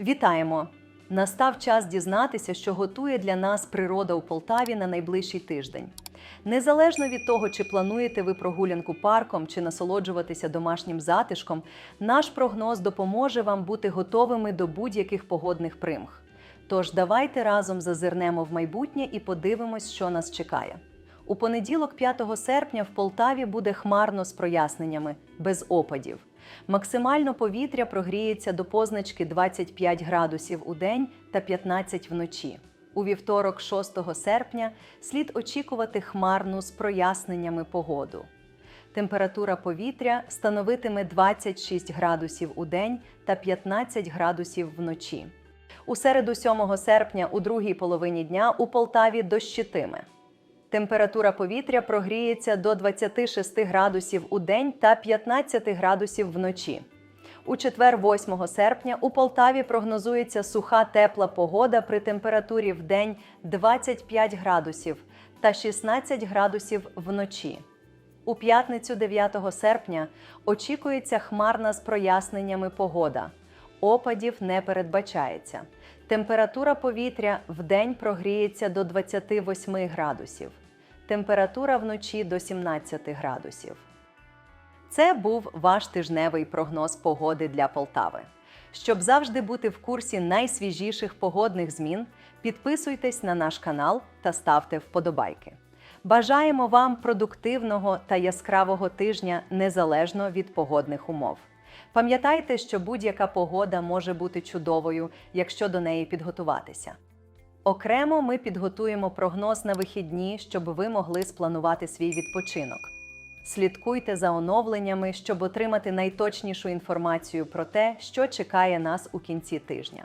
Вітаємо! Настав час дізнатися, що готує для нас природа у Полтаві на найближчий тиждень. Незалежно від того, чи плануєте ви прогулянку парком чи насолоджуватися домашнім затишком, наш прогноз допоможе вам бути готовими до будь-яких погодних примх. Тож давайте разом зазирнемо в майбутнє і подивимось, що нас чекає. У понеділок, 5 серпня, в Полтаві буде хмарно з проясненнями, без опадів. Максимально повітря прогріється до позначки 25 градусів у день та 15 вночі. У вівторок, 6 серпня, слід очікувати хмарну з проясненнями погоду. Температура повітря становитиме 26 градусів у день та 15 градусів вночі. У середу 7 серпня, у другій половині дня у Полтаві дощитиме. Температура повітря прогріється до 26 градусів у день та 15 градусів вночі. У четвер, 8 серпня, у Полтаві прогнозується суха тепла погода при температурі в день 25 градусів та 16 градусів вночі. У п'ятницю 9 серпня очікується хмарна з проясненнями погода. Опадів не передбачається. Температура повітря в день прогріється до 28 градусів. Температура вночі до 17 градусів. Це був ваш тижневий прогноз погоди для Полтави. Щоб завжди бути в курсі найсвіжіших погодних змін, підписуйтесь на наш канал та ставте вподобайки. Бажаємо вам продуктивного та яскравого тижня незалежно від погодних умов. Пам'ятайте, що будь-яка погода може бути чудовою, якщо до неї підготуватися. Окремо ми підготуємо прогноз на вихідні, щоб ви могли спланувати свій відпочинок. Слідкуйте за оновленнями, щоб отримати найточнішу інформацію про те, що чекає нас у кінці тижня.